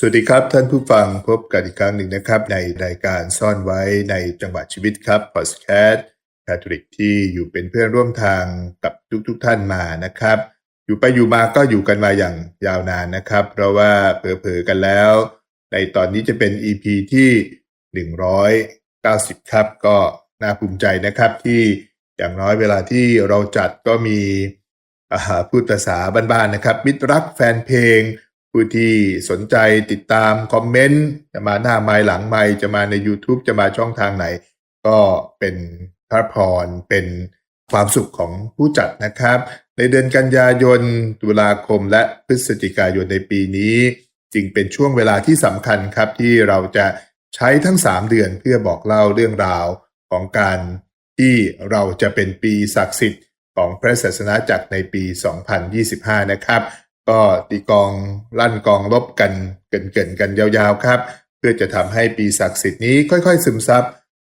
สวัสดีครับท่านผู้ฟังพบกันอีกครั้งหนึ่งนะครับ ในรายการซ่อนไว้ในจังหวะชีวิตครับพอดแคสต์แคทริกที่อยู่เป็นเพื่อนร่วมทางกับทุกๆทท่านมานะครับ อยู่ไปอยู่มาก็อยู่กันมาอย่างยาวนานนะครับ เพราะว่าเผลอๆกันแล้ว ในตอนนี้จะเป็น EP ที่ 190 ครับ ก็น่าภูมิใจนะครับที่อย่างน้อยเวลาที่เราจัดก็มีพูดภาษาบ้านๆนะครับ มิตรรักแฟนเพลง ผู้ที่สนใจติดตามคอมเมนต์จะมาหน้าไม้หลังไม้จะมาใน YouTube จะมาช่องทางไหน ก็เป็นพระพรเป็นความสุขของผู้จัดนะครับ ในเดือนกันยายน ตุลาคมและพฤศจิกายนในปีนี้ จึงเป็นช่วงเวลาที่สำคัญครับที่เราจะใช้ทั้ง 3 เดือนเพื่อบอกเล่าเรื่องราวของการที่เราจะเป็นปีศักดิ์สิทธิ์ของพระศาสนาจักรในปี 2025 นะครับ ก็ตีกองลั่นกองลบกันเกินๆกันยาวๆครับ เพื่อจะทำให้ปีศักดิ์สิทธิ์นี้ค่อยๆ ซึมซับ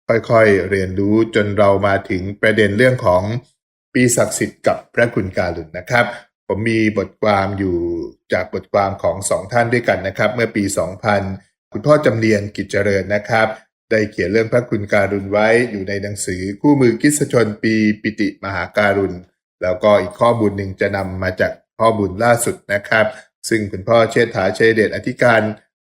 ค่อยๆ เรียนรู้จนเรามาถึงประเด็นเรื่องของปีศักดิ์สิทธิ์กับพระคุณการุณนะครับ ผมมีบทความอยู่จากบทความของสองท่านด้วยกันนะครับ เมื่อปี 2000 คุณพ่อจำเนียนกิจเจริญนะครับ ได้เขียนเรื่องพระคุณการุณไว้อยู่ในหนังสือคู่มือกิสชนปีปิติมหาการุณ แล้วก็อีกข้อมูลหนึ่งจะนำมาจาก ข้อมูลล่าสุดนะครับ ซึ่งคุณพ่อเชษฐาเชยเดชอธิการ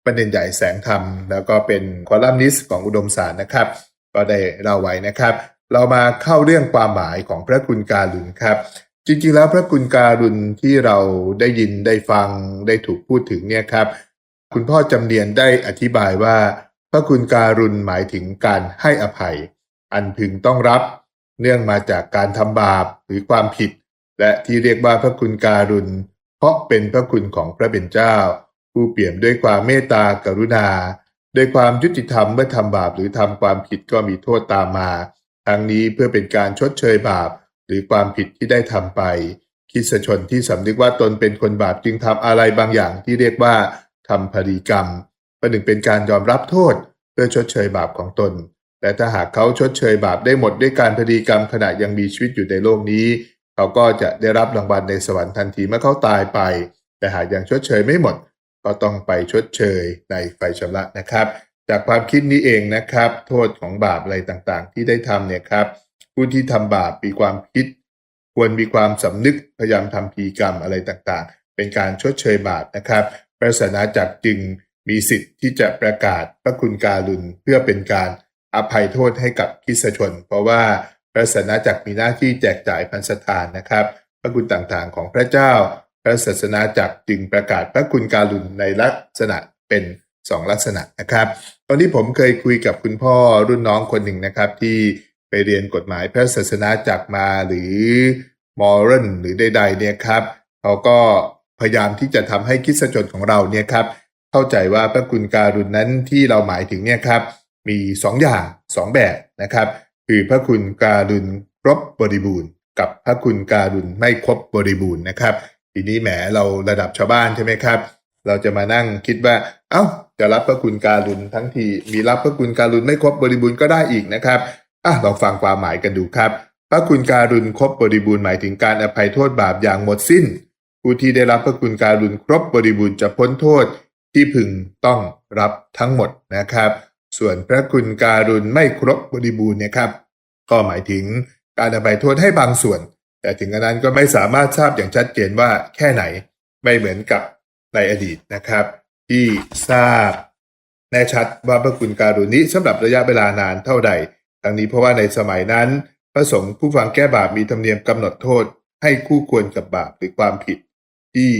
ประเด็นใหญ่แสงธรรม แล้วก็เป็นคอลัมนิสต์ของอุดมสารนะครับ ก็ได้เล่าไว้นะครับ เรามาเข้าเรื่องความหมายของพระคุณการุณครับ จริงๆแล้วพระคุณการุณที่เราได้ยินได้ฟังได้ถูกพูดถึงเนี่ยครับ คุณพ่อจำเนียนได้อธิบายว่า พระคุณการุณหมายถึงการให้อภัย อันพึงต้องรับ เนื่องมาจากการทำบาปหรือความผิด และที่เรียกว่าพระคุณการุณ เพราะเป็นพระคุณของพระเป็นเจ้า ผู้เปี่ยมด้วยความเมตตากรุณาด้วยความยุติธรรมเมื่อทำบาปหรือทำความผิดก็มีโทษตามมา ทั้งนี้เพื่อเป็นการชดเชยบาป หรือความผิดที่ได้ทำไปคริสชนที่สำนึกว่าตนเป็นคนบาปจึงทำอะไรบางอย่างที่เรียกว่าทำพรีกรรม ประหนึ่งเป็นการยอมรับโทษ เพื่อชดเชยบาปของตน และถ้าหากเขาชดเชยบาปได้หมดด้วยการพรีกรรมขณะยังมีชีวิตอยู่ในโลกนี้ เขาก็จะได้รับรางวัลในสวรรค์ทันทีเมื่อเขาตายไป แต่หากยังชดเชยไม่หมด ก็ต้องไปชดเชยในไฟชำระนะครับ จากความคิดนี้เองนะครับ โทษของบาปอะไรต่างๆ ที่ได้ทำเนี่ยครับผู้ที่ทำบาปมีความคิด ควรมีความสำนึกพยายามทำพีกรรมอะไรต่างๆ เป็นการชดเชยบาปนะครับพระศาสนาจักรจึงมีสิทธิ์ที่จะประกาศพระคุณการุณเพื่อเป็นการอภัยโทษให้กับคิสชน เพราะว่า พระศาสนาจักรมีหน้าที่แจกจ่ายพันสถานนะครับ พระคุณต่างๆของพระเจ้า พระศาสนาจักรจึงประกาศพระคุณการุณในลักษณะเป็นสองลักษณะนะครับ ตอนนี้ผมเคยคุยกับคุณพ่อรุ่นน้องคนหนึ่งนะครับ ที่ไปเรียนกฎหมายพระศาสนาจักรมาหรือมอรันหรือใดๆเนี่ยครับเขาก็พยายามที่จะทำให้คริสตชนของเราเนี่ยครับเข้าใจว่าพระคุณการุณนั้นที่เราหมายถึงเนี่ยครับมีสองอย่างสองแบบนะครับ คือพระคุณการุณครบบริบูรณ์ กับพระคุณการุณไม่ครบบริบูรณ์นะครับ ทีนี้แหมเราระดับชาวบ้านใช่ไหมครับ เราจะมานั่งคิดว่า เอ้า จะรับพระคุณการุณทั้งทีมีรับพระคุณการุณไม่ครบบริบูรณ์ก็ได้อีกนะครับอะลองฟังความหมายกันดูครับ พระคุณการุณครบบริบูรณ์หมายถึงการอภัยโทษบาปอย่างหมดสิ้นผู้ที่ได้รับพระคุณการุณครบบริบูรณ์จะพ้นโทษที่พึงต้องรับทั้งหมดนะครับ ส่วนพระคุณการุณไม่ครบบริบูรณ์เนี่ยครับ ก็หมายถึงการอภัยโทษให้บางส่วน แต่ถึงกระนั้นก็ไม่สามารถทราบอย่างชัดเจนว่าแค่ไหนไม่เหมือนกับในอดีตนะครับ ที่ทราบแน่ชัดว่าพระคุณการุณนี้สำหรับระยะเวลานานเท่าใดทั้งนี้เพราะว่าในสมัยนั้น พระสงฆ์ผู้ฟังแก้บาปมีธรรมเนียมกำหนดโทษ ให้คู่ควรกับบาปหรือความผิดที่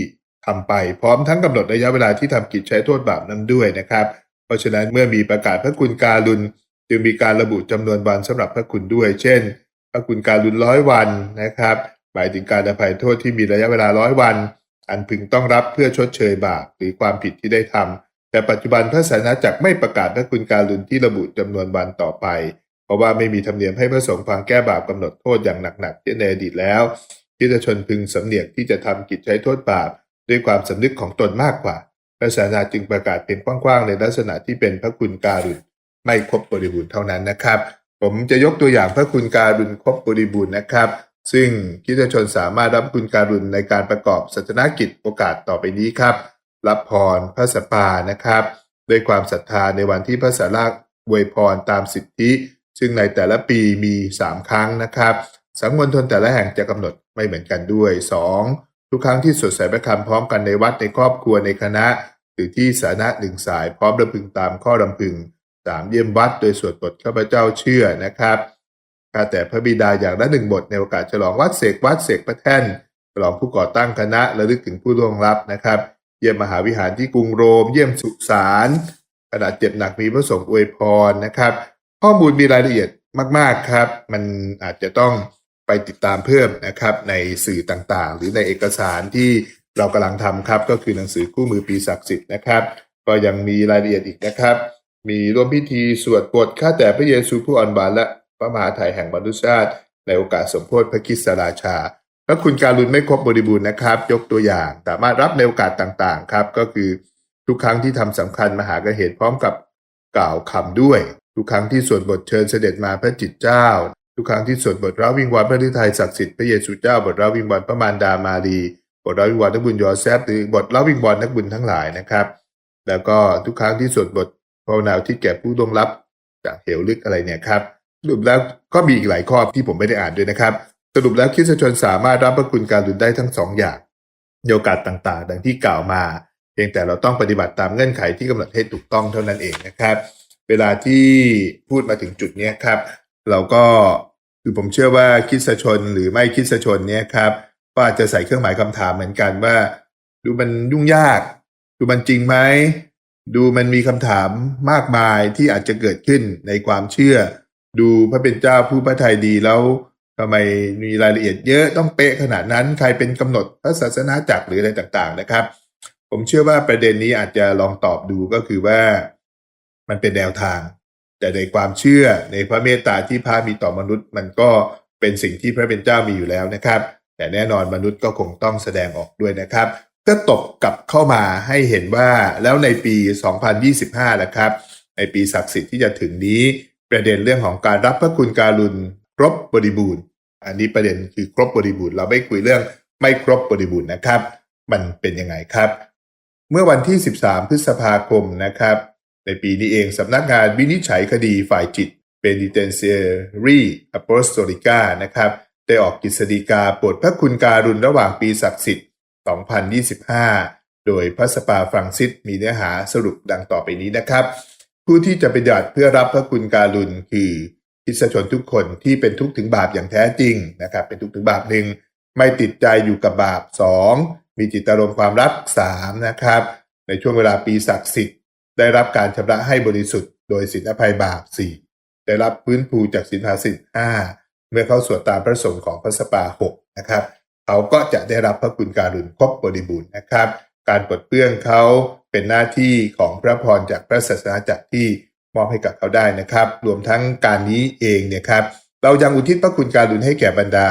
ทำไปพร้อมทั้งกำหนดระยะเวลาที่ทำกิจใช้โทษบาปนั้นด้วยนะครับ ราะฉะนั้นเมื่อมีประกาศพระคุณการุณจึงมีการระบุจำนวนวันสำหรับพระคุณด้วย เช่น พระคุณการุณร้อยวันนะครับ หมายถึงการอภัยโทษที่มีระยะเวลาร้อยวัน อันพึงต้องรับเพื่อชดเชยบาปหรือความผิดที่ได้ทำแต่ปัจจุบันพระศาสนาจักรไม่ประกาศพระคุณการุณที่ระบุจำนวนวันต่อไป เพราะว่าไม่มีธรรมเนียมให้พระสงฆ์ฟังแก้บาปกำหนดโทษอย่างหนักๆเช่ในอดีตแล้วคริสตชนพึงสำเนียกที่จะทำกิจใช้โทษบาปด้วยความสำนึกของตนมากกว่า ระศาสนาจึงประกาศเพียงกว้างๆในลักษณะที่เป็นพระคุณการุณไม่ครบบริบูรณ์เท่านั้นนะครับ ผมจะยกตัวอย่างพระคุณการุณครบบริบูรณ์นะครับ ซึ่งคริสตชนสามารถรับคุณการุณในการประกอบศาสนกิจโอกาสต่อไปนี้ครับ รับพรพระสปานะครับด้วยความศรัทธาในวันที่พระสาราอวยพรตามสิทธิ ซึ่งในแต่ละปีมี 3 ครั้งนะครับ สังมณฑลแต่ละแห่งจะกำหนดไม่เหมือนกันด้วย 2. ทุกครั้งที่สวดใส่ประคำพร้อมกันในวัดในครอบครัวในคณะ หรือที่สาธารณะหนึ่งสาย พร้อมรำพึงตามข้อรำพึง 3. เยี่ยมวัดโดยสวดบทข้าพเจ้าเชื่อนะครับข้าแต่พระบิดาอย่างละหนึ่งบทในโอกาสฉลองวัดเสกวัดเสกพระแท่นฉลองผู้ก่อตั้งคณะระลึกถึงผู้ล่วงลับนะครับ เยี่ยมมหาวิหารที่กรุงโรม เยี่ยมสุสานขณะเจ็บหนักมีพระสงฆ์อวยพรนะครับ ข้อมูลมีรายละเอียดมาก ๆครับ มันอาจจะต้องไปติดตามเพิ่มนะครับในสื่อต่างๆ หรือในเอกสารที่ เรากำลังทำครับก็คือหนังสือคู่มือปีศักดิ์สิทธิ์นะครับ ก็ยังมีรายละเอียดอีกนะครับ มีร่วมพิธีสวดบทข้าแต่พระเยซูผู้อ่อนหวานและพระมหาไถ่แห่งมนุษยชาติ ในโอกาสสมโพธิพระคิสราชาพระคุณการุณไม่ครบบริบูรณ์นะครับ ยกตัวอย่างสามารถรับในโอกาสต่างๆครับ ก็คือทุกครั้งที่ทำสำคัญมหากเหตุพร้อมกับกล่าวคำด้วย ทุกครั้งที่สวดบทเชิญเสด็จมาพระจิตเจ้า ทุกครั้งที่สวดบทร้าวิงวอนพระฤทัยศักดิ์สิทธิ์พระเยซูเจ้าบทร้าวิงวอนพระมารดามารี บทร้าวิงวอนนักบุญยอแซฟหรือบทร้าวิงวอนนักบุญทั้งหลายนะครับ แล้วก็ทุกครั้งที่สวดบทภาวนาที่แก่ผู้ล่วงลับจากเหวลึกอะไรเนี่ยครับสรุปแล้วก็มีอีกหลายข้อที่ผมไม่ได้อ่านด้วยนะครับ สรุปแล้วคริสตชนสามารถรับพระคุณการดุลได้ทั้งสองอย่างโอกาสต่างๆ ดังที่กล่าวมา เพียงแต่เราต้องปฏิบัติตามเงื่อนไขที่กำหนดให้ถูกต้องเท่านั้นเองนะครับ เวลาที่พูดมาถึงจุดนี้ครับ เราก็คือผมเชื่อว่าคริสตชนหรือไม่คริสตชนเนี่ยครับ ก็อาจจะใส่เครื่องหมายคำถามเหมือนกันว่า ดูมันยุ่งยาก ดูมันจริงไหมดูมันมีคำถามมากมายที่อาจจะเกิดขึ้นในความเชื่อ ดูพระเป็นเจ้าผู้พระทัยดีแล้วทำไมมีรายละเอียดเยอะต้องเป๊ะขนาดนั้น ใครเป็นกำหนดพระศาสนาจักรหรืออะไรต่างๆนะครับ ผมเชื่อว่าประเด็นนี้อาจจะลองตอบดูก็คือว่ามันเป็นแนวทาง แต่ในความเชื่อในพระเมตตาที่พระมีต่อมนุษย์ มันก็เป็นสิ่งที่พระเป็นเจ้ามีอยู่แล้วนะครับ แต่แน่นอนมนุษย์ก็คงต้องแสดงออกด้วยนะครับ ก็ตบกลับเข้ามาให้เห็นว่าแล้วในปี 2025นะครับ ในปีศักดิ์สิทธิ์ที่จะถึงนี้ ประเด็นเรื่องของการรับพระคุณการุณครบบริบูรณ์ อันนี้ประเด็นคือครบบริบูรณ์เราไม่คุยเรื่องไม่ครบบริบูรณ์นะครับ มันเป็นยังไงครับ เมื่อวันที่ 13 พฤษภาคมนะครับ ในปีนี้เองสำนักงานวินิจฉัยคดีฝ่ายจิต Penitentiary Apostolica นะครับ ได้ออกกฤษฎีกาโปรดพระคุณการุณระหว่างปีศักดิ์สิทธิ์ 2025 โดยพระสปาฟรังซิสมีเนื้อหาสรุปดังต่อไปนี้นะครับ ผู้ที่จะปฏิบัติเพื่อรับพระคุณการุณคือคริสชนทุกคนที่เป็นทุกข์ถึงบาปอย่างแท้จริงนะครับ เป็นทุกข์ถึงบาปหนึ่งไม่ติดใจอยู่กับบาป 2. มีจิตอารมณ์ความรัก 3. นะครับ ในช่วงเวลาปีศักดิ์สิทธิ์ได้รับการชำระให้บริสุทธิ์โดยสินอภัยบาป 4. ได้รับพื้นภูจากสินภาสิทธิ์ 5. เมื่อเขาสวดตามพระสงฆ์ของพระสปา6นะครับเขาก็จะได้รับพระคุณการุณครบบริบูรณ์นะครับ การปลดเปลื้องเขาเป็นหน้าที่ของพระพรจากพระศาสนาจักรที่มอบให้กับเขาได้นะครับ รวมทั้งการนี้เองเนี่ยครับ เรายังอุทิศพระคุณการุณให้แก่บรรดา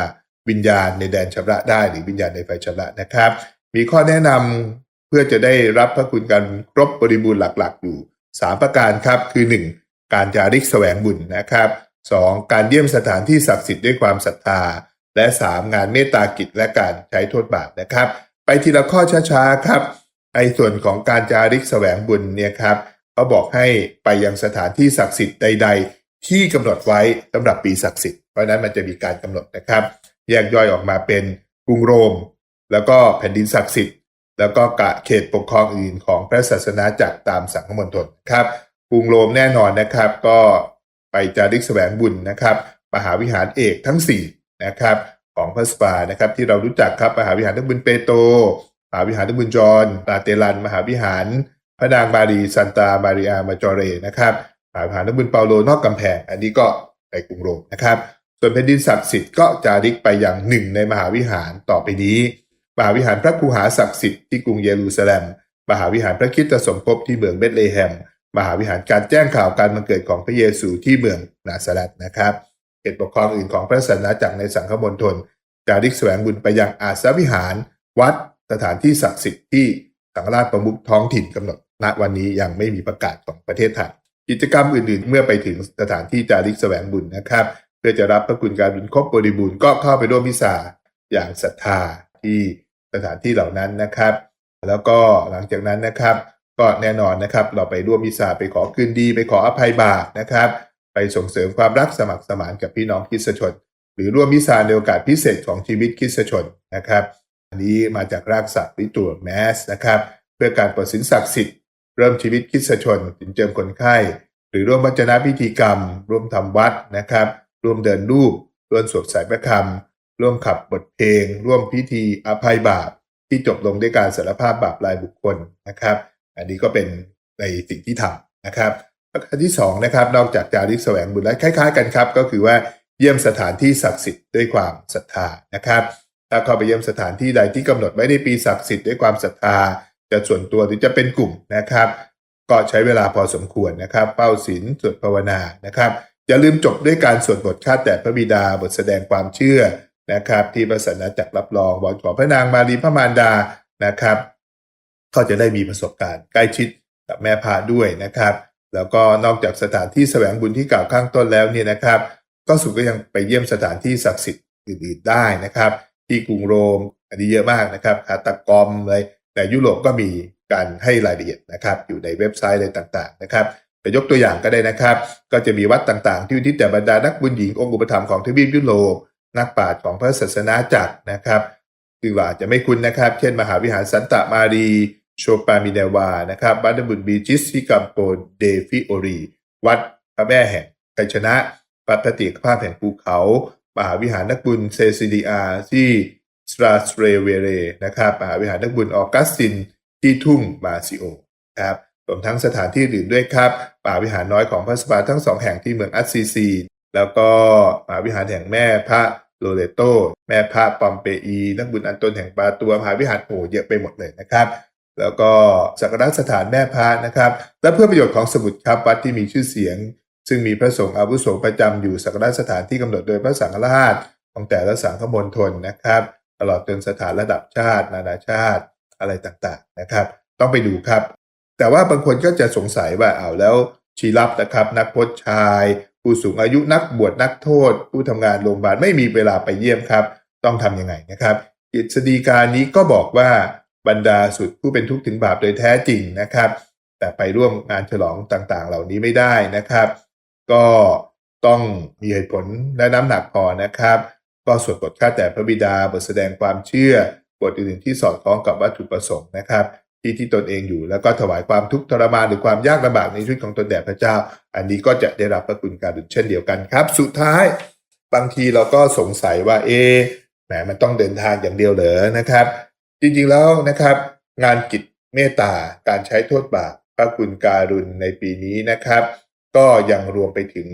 วิญญาณในแดนชำระได้หรือวิญญาณในไฟชำระนะครับ มีข้อแนะนำเพื่อจะได้รับพระคุณการครบบริบูรณ์หลักๆ อยู่ 3 ประการครับคือ 1. การจาริกแสวงบุญนะครับ 2. การเยี่ยมสถานที่ศักดิ์สิทธิ์ด้วยความศรัทธา และ 3. งานเมตตากิจและการใช้โทษบาปนะครับ ไปทีละข้อช้าๆครับในส่วนของการจาริกแสวงบุญเนี่ยครับเขาบอกให้ไปยังสถานที่ศักดิ์สิทธิ์ใด ๆ ที่กำหนดไว้สำหรับปีศักดิ์สิทธิ์เพราะนั้นมันจะมีการกำหนดนะครับแยกย่อยออกมาเป็นกรุงโรม แล้วก็แผ่นดินศักดิ์สิทธิ์แล้วก็กะเขตปกครองอื่นของพระศาสนาจักรตามสังฆมณฑลครับกรุงโรมแน่นอนนะครับ ก็ ไปจาริกแสวงบุญนะครับมหาวิหารเอกทั้ง4นะครับของพระสปานะครับที่เรารู้จักครับมหาวิหารนักบุญเปโตมหาวิหารนักบุญจอห์นลาเตลัน มหาวิหาร พระนางมารีซันตามาริอามาจอเรนะครับมหาวิหารนักบุญเปาโลนอกกำแพง อันนี้ก็ในกรุงโรมนะครับ ส่วนแผ่นดินศักดิ์สิทธิ์ก็จาริกไปอย่างหนึ่งในมหาวิหารต่อไปนี้ มหาวิหารพระคูหาศักดิ์สิทธิ์ที่กรุงเยรูซาเล็มมหาวิหารพระคริสตสมภพที่เมืองเบธเลเฮม มหาวิหารการแจ้งข่าวการบังเกิดของพระเยซูที่เมืองนาซาเรตนะครับเขตปกครองอื่นของพระศาสนาจักรในสังคมณฑลจาริกแสวงบุญไปยังอาสาวิหาร วัดสถานที่ศักดิ์สิทธิ์ที่สังฆราชประมุขท้องถิ่นกำหนดณวันนี้ยังไม่มีประกาศของประเทศไทยกิจกรรมอื่นๆ เมื่อไปถึงสถานที่จาริกแสวงบุญนะครับ เพื่อจะรับพระคุณการบุญครบบริบูรณ์ก็เข้าไปร่วมมิสาอย่างศรัทธาที่สถานที่เหล่านั้นนะครับ แล้วก็หลังจากนั้นนะครับ ก็แน่นอนนะครับ เราไปร่วมมิสาไปขอคืนดี ไปขออภัยบาปนะครับ ไปส่งเสริมความรักสมัครสมานกับพี่น้องคริสตชน หรือร่วมมิสาในโอกาสพิเศษของชีวิตคริสตชนนะครับ อันนี้มาจากรากศัพท์วิตัวแมสนะครับ เพื่อการประสินศักดิ์สิทธิ์เริ่มชีวิตคริสตชนสินเจิมคนไข้ หรือร่วมวัจนพิธีกรรม ร่วมทำวัดนะครับ ร่วมเดินรูปร่วมสวดสายพระคำร่วมขับบทเพลง ร่วมพิธีอภัยบาปที่จบลงด้วยการสารภาพบาปรายบุคคลนะครับ อันนี้ก็เป็นในสิ่งที่ทำนะครับประการที่2นะครับนอกจากจาริกแสวงบุญแล้วคล้าย ๆ กันครับ ก็คือว่าเยี่ยมสถานที่ศักดิ์สิทธิ์ด้วยความศรัทธานะครับถ้าเข้าไปเยี่ยมสถานที่ใดที่กำหนดไว้ในปีศักดิ์สิทธิ์ด้วยความศรัทธา จะส่วนตัวหรือจะเป็นกลุ่มนะครับ ก็ใช้เวลาพอสมควรนะครับเป้าศีลสวดภาวนานะครับอย่าลืมจบด้วยการสวดบทชาติแต่พระบิดาบทแสดงความเชื่อนะครับ ที่พระศาสนาจักรรับรองบอนขอพระนางมารีพระมารดานะครับ ก็จะได้มีประสบการณ์ใกล้ชิดกับแม่พาด้วยนะครับ แล้วก็นอกจากสถานที่แสวงบุญที่กล่าวข้างต้นแล้วเนี่ยนะครับ ก็สุก็ยังไปเยี่ยมสถานที่ศักดิ์สิทธิ์อื่นๆได้นะครับ ที่กรุงโรมอันนี้เยอะมากนะครับคาตากอมเลยแต่ยุโรปก็มีการให้รายละเอียดนะครับ อยู่ในเว็บไซต์อะไรต่างๆนะครับแต่ยกตัวอย่างก็ได้นะครับ ก็จะมีวัดต่างๆ ที่อุทิศแต่บรรดานักบุญหญิงองค์อุปถัมภ์ของทวีปยุโรปนักปราชญ์ของพระศาสนาจักรนะครับคือว่าจะไม่คุ้นนะครับ เช่น มหาวิหารสันตามารี โชปามิเนวานะครับบัตบุญบีจิสที่กัมโปเดฟิโอรี วัดพระแม่แห่งชัยชนะ ปัตติกภาพแห่งภูเขา มหาวิหารนักบุญเซซิลีอาที่สตราสเรเวเรนะครับมหาวิหารนักบุญออกัสตินที่ทุ่งมาซิโอครับรวมทั้งสถานที่อื่นด้วยครับมหาวิหารน้อยของพระสปาทั้งสองแห่งที่เมืองอัสซีซี แล้วก็มหาวิหารแห่งแม่พระโลเรโต แม่พระปอมเปอี นักบุญอันตนแห่งปาตัวมหาวิหารโอ้เยอะไปหมดเลยนะครับ แล้วก็สักการะสถานแม่พระนะครับ และเพื่อประโยชน์ของสมุดครับวัดที่มีชื่อเสียง ซึ่งมีพระสงฆ์อาวุโสประจำอยู่สักการะสถานที่กำหนดโดยพระสังฆราชของแต่ละสังฆมณฑลนะครับ ตลอดจนสถานระดับชาติ นานาชาติอะไรต่างๆนะครับ ต้องไปดูครับ แต่ว่าบางคนก็จะสงสัยว่าเอาวแล้วชีรับนะครับ นักพจน์ชาย ผู้สูงอายุนักบวชนักโทษ ผู้ทำงานโรงพยาบาลไม่มีเวลาไปเยี่ยมครับ ต้องทำยังไงนะครับกฤษฎีการนี้ก็บอกว่า บรรดาสุดผู้เป็นทุกข์ถึงบาปโดยแท้จริงนะครับ แต่ไปร่วมงานฉลองต่างๆ เหล่านี้ไม่ได้นะครับ ก็ต้องมีเหตุผลและน้ำหนักพอนะครับ ก็สวดบทข้าแต่พระบิดาบทแสดงความเชื่อบทอื่นๆที่สอดคล้องกับวัตถุประสงค์นะครับที่ที่ตนเองอยู่แล้วก็ถวายความทุกข์ทรมานหรือความยากลำบากในชีวิตของตนแด่พระเจ้า อันนี้ก็จะได้รับพระคุณการดุจเช่นเดียวกันครับ สุดท้ายบางทีเราก็สงสัยว่าเอะแหมมันต้องเดินทางอย่างเดียวเหรอนะครับ จริงๆแล้วนะครับ งานกิจเมตตาการใช้โทษบาปพระคุณการุณในปีนี้นะครับ ก็ยังรวมไปถึง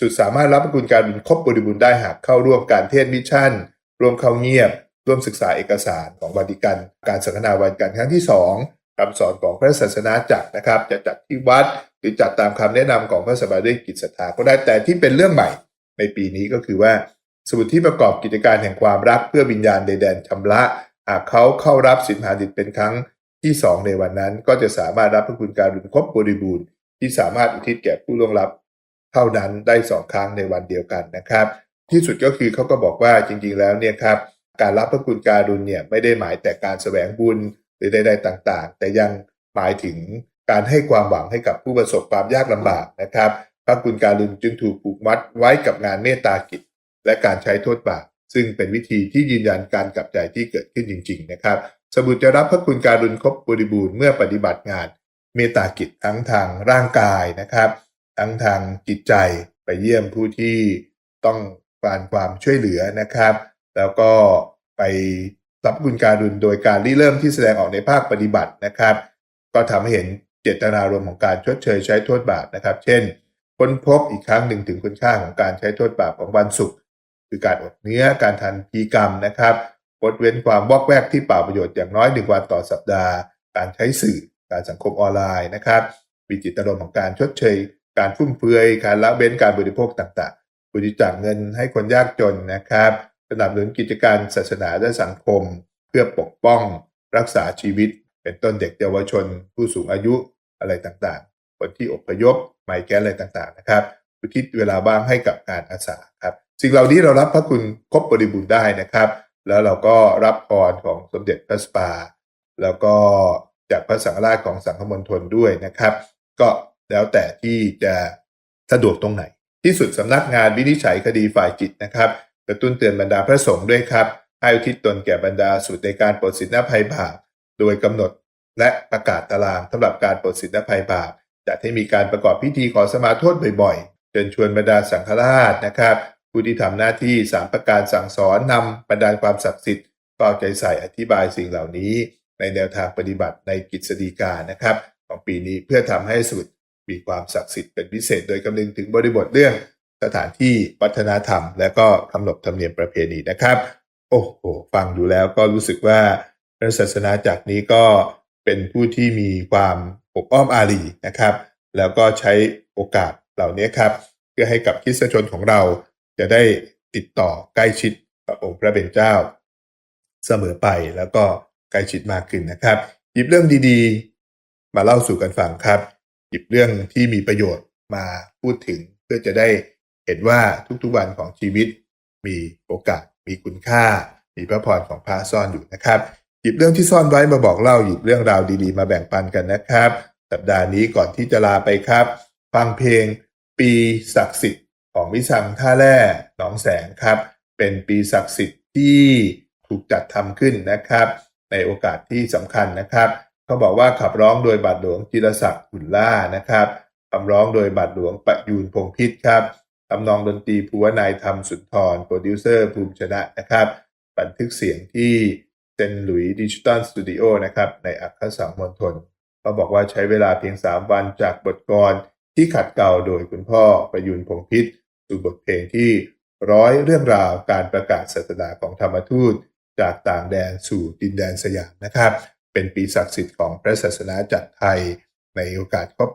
สุดสามารถรับพระคุณการบุญครบบริบูรณ์ได้หากเข้าร่วมการเทศมิชชั่น ร่วมเข้าเงียบ ร่วมศึกษาเอกสารของวาติกัน การสังฆนาวันกันครั้งที่2คำสอนของพระศาสนาจักรนะครับ จะจัดที่วัดหรือจัดตามคำแนะนำของพระสบาด้วยกิจศรัทธาก็ได้แต่ที่เป็นเรื่องใหม่ในปีนี้ก็คือว่าสมุดที่ประกอบกิจการแห่งความรักเพื่อวิญญาณในแดนชำระ หากเขาเข้ารับสินหาดิตเป็นครั้งที่ 2 ในวันนั้น ก็จะสามารถรับพระคุณการุณครบบริบูรณ์ที่สามารถอุทิศแก่ผู้ล่วงลับ เท่านั้นได้สองครั้งในวันเดียวกันนะครับ ที่สุดก็คือเขาก็บอกว่าจริงๆแล้วเนี่ยครับการรับพระคุณการุณเนี่ยไม่ได้หมายแต่การแสวงบุญหรือใดๆต่างๆ แต่ยังหมายถึงการให้ความหวังให้กับผู้ประสบความยากลำบากนะครับ พระคุณการุณจึงถูกผูกมัดไว้กับงานเมตตากิจ และการใช้โทษบาป ซึ่งเป็นวิธีที่ยืนยันการกลับใจที่เกิดขึ้นจริง ๆ นะครับ สมุดจะรับพระคุณการุณครบบริบูรณ์เมื่อปฏิบัติงาน เมตตากิจทั้งทางร่างกายนะครับ ทั้งทางจิตใจไปเยี่ยมผู้ที่ต้องการความช่วยเหลือนะครับ แล้วก็ไปรับคุณการุณโดยการริเริ่มที่แสดงออกในภาคปฏิบัตินะครับ ก็ทำให้เห็นเจตนารมณ์ของการชดเชยใช้โทษบาปนะครับ เช่นค้นพบอีกครั้งหนึ่งถึงคุณค่าของการใช้โทษบาปของวันศุกร์ คือการอดเนื้อการทันพีกรรมนะครับงดเว้นความวอกแวกที่เปล่าประโยชน์อย่างน้อยหนึ่งวันต่อสัปดาห์ การใช้สื่อการสังคมออนไลน์นะครับมีจิตอารมณ์ของการชดเชย การฟุ่มเฟือยการละเว้นการบริโภคต่างๆบริจาคเงินให้คนยากจนนะครับสนับสนุนกิจการศาสนาและสังคม เพื่อปกป้องรักษาชีวิต เป็นต้นเด็กเยาวชน ผู้สูงอายุอะไรต่างๆ คนที่อพยพไมแกนอะไรต่างๆนะครับอุทิศเวลาบ้างให้กับงานอาสาครับ สิ่งเหล่านี้เรารับพระคุณครบบริบูรณ์ได้นะครับ แล้วเราก็รับพรของสมเด็จพระสปา แล้วก็จากพระสังฆราชของสังฆมณฑลด้วยนะครับ ก็แล้วแต่ที่จะสะดวกตรงไหน ที่สุดสำนักงานวินิจฉัยคดีฝ่ายจิตนะครับกระตุ้นเตือนบรรดาพระสงฆ์ด้วยครับให้อุทิศตนแก่บรรดาสูตรในการปลดสินภัยบาปโดยกำหนดและประกาศตารางสำหรับการปลดสินภัยบาปจัดให้มีการประกอบพิธีขอสมาโทษบ่อยๆเชิญชวนบรรดาสังฆราชนะครับ ผู้ที่ทำหน้าที่สามประการสั่งสอนนำบรรดาลความศักดิ์สิทธิ์ก็เอาใจใส่อธิบายสิ่งเหล่านี้ ในแนวทางปฏิบัติในกิจสีกานะครับ ของปีนี้เพื่อทำให้สุดมีความศักดิ์สิทธิ์เป็นพิเศษ โดยคำนึงถึงบริบทเรื่องสถานที่วัฒนธรรม และก็กำหนดธรรมเนียมประเพณีนะครับ โอ้โห ฟังดูแล้วก็รู้สึกว่าพระศาสนาจากรนี้ก็เป็นผู้ที่มีความอบอ้อมอารีนะครับ แล้วก็ใช้โอกาสเหล่านี้ครับ เพื่อให้กับคริสชนของเรา จะได้ติดต่อใกล้ชิดกับองค์พระเป็นเจ้า เสมอไปแล้วก็ใกล้ชิดมากขึ้นนะครับ หยิบเรื่องดีๆ มาเล่าสู่กันฟังครับ หยิบเรื่องที่มีประโยชน์มาพูดถึงเพื่อจะได้เห็นว่าทุกๆวันของชีวิต มีโอกาส มีคุณค่า มีพระพรของพระซ่อนอยู่นะครับ หยิบเรื่องที่ซ่อนไว้มาบอกเล่าหยิบเรื่องราวดีๆ มาแบ่งปันกันนะครับ สัปดาห์นี้ก่อนที่จะลาไปครับ ฟังเพลงปีศักดิ์สิทธิ์ ของวิสังท่าแร่หนองแสงครับ เป็นปีศักดิ์สิทธิ์ที่ถูกจัดทำขึ้นนะครับ ในโอกาสที่สำคัญนะครับเขาบอกว่าขับร้องโดยบาทหลวงจิรศักดิ์หุ่นล่านะครับคำร้องโดยบาทหลวงประยูนพงษ์พิษครับทำนองดนตรีภูวนายธรรมสุนทรโปรดิวเซอร์ภูมิชนะนะครับ บันทึกเสียงที่เซนหลุยดิจิตอลสตูดิโอนะครับในอัครสังมณฑลเขาบอกว่าใช้เวลาเพียง 3 วันจากบทกรที่ขัดเกลาโดยคุณพ่อประยุนพงษ์พิษ สู่บทเพลงที่ร้อยเรื่องราวการประกาศศาสนาของธรรมทูต จากต่างแดนสู่ดินแดนสยามนะครับ เป็นปีศักดิ์สิทธิ์ของพระศาสนาจักรไทย ในโอกาสครบ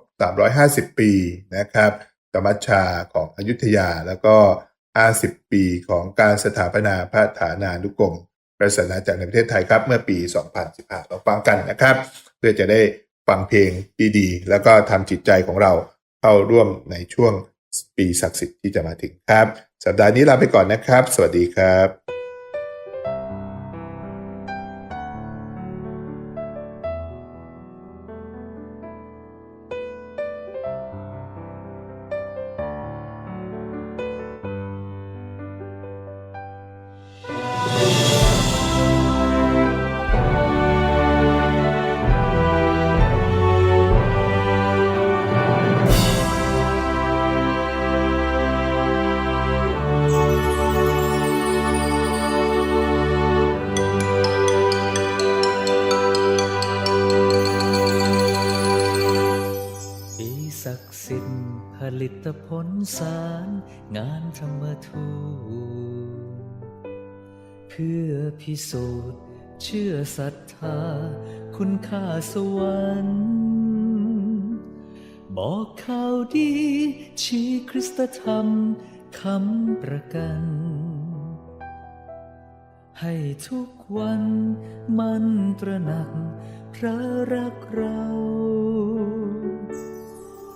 350 ปีนะครับกมัชชาของอยุธยาแล้วก็ 50 ปีของการสถาปนาพระฐานานุกรมพระศาสนาจักรในประเทศไทยครับ เมื่อปี 2015 เราฟังกันนะครับ เพื่อจะได้ฟังเพลงดีๆ แล้วก็ทำจิตใจของเราเข้าร่วมในช่วง ปีศักดิ์สิทธิ์ที่จะมาถึงครับ สัปดาห์นี้ลาไปก่อนนะครับ สวัสดีครับ สารงานธรรมทูตเพื่อพิสูจน์เชื่อศรัทธา คุณค่าสวรรค์ บอกข่าวดี ชี้คริสตธรรมคำประกัน ให้ทุกวันมันตระหนักพระรักเรา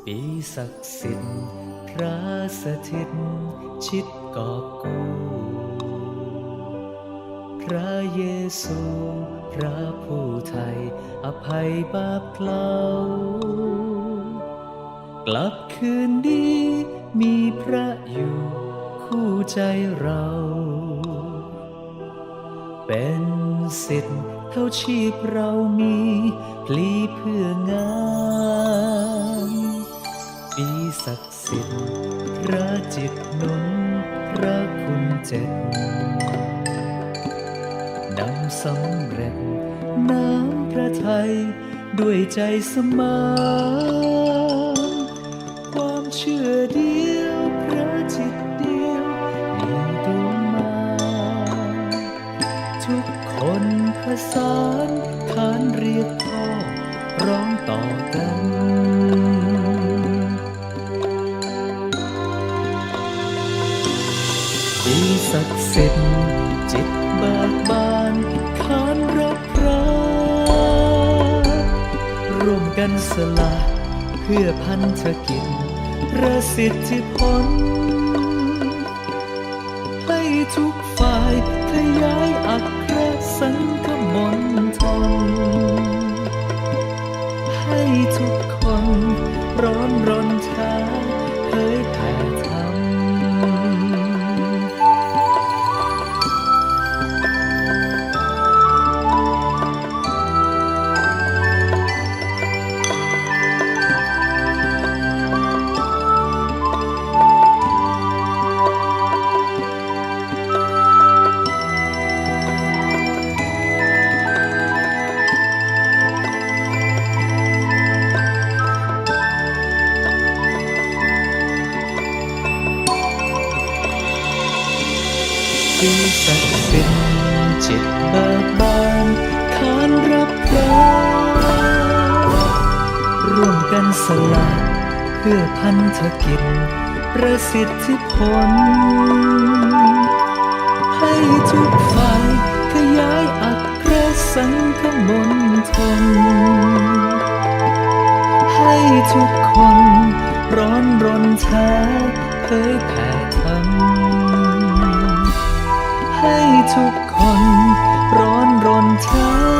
ปีศักดิ์สิทธิ์ ระสถิตชิดกอบกู้ พระเยซู พระผู้ไทย อภัยบาปเกลากลับคืนดีมีพระอยู่คู่ใจเรา เป็นสิทธิ์เท่าชีพเรามีพลีเพื่องาน ปีศักดิ์สิทธิ์พระจิตนุนพระคุณเจ็ดนำสำเร็จน้ำพระทัยด้วยใจสมานความเชื่อเดียวพระจิตเดียวมีดวงมา ทุกคนผสานขานเรียกพ่อร้องต่อ เป็นจิตเบิกบานขานรับพระร่วมกันสละเพื่อพันธกิจประสิทธิผล ศักดิ์สิทธิ์จิตเบิกบานขานรับพรร่วมกันสละเพื่อพันธกิจ ประสิทธิผล ให้ทุกฝ่ายขยายอัครสังคมนทนให้ทุกคนร้อนรนช้เผยแผ่ธรรม ให้ทุกคนร้อนรนช้า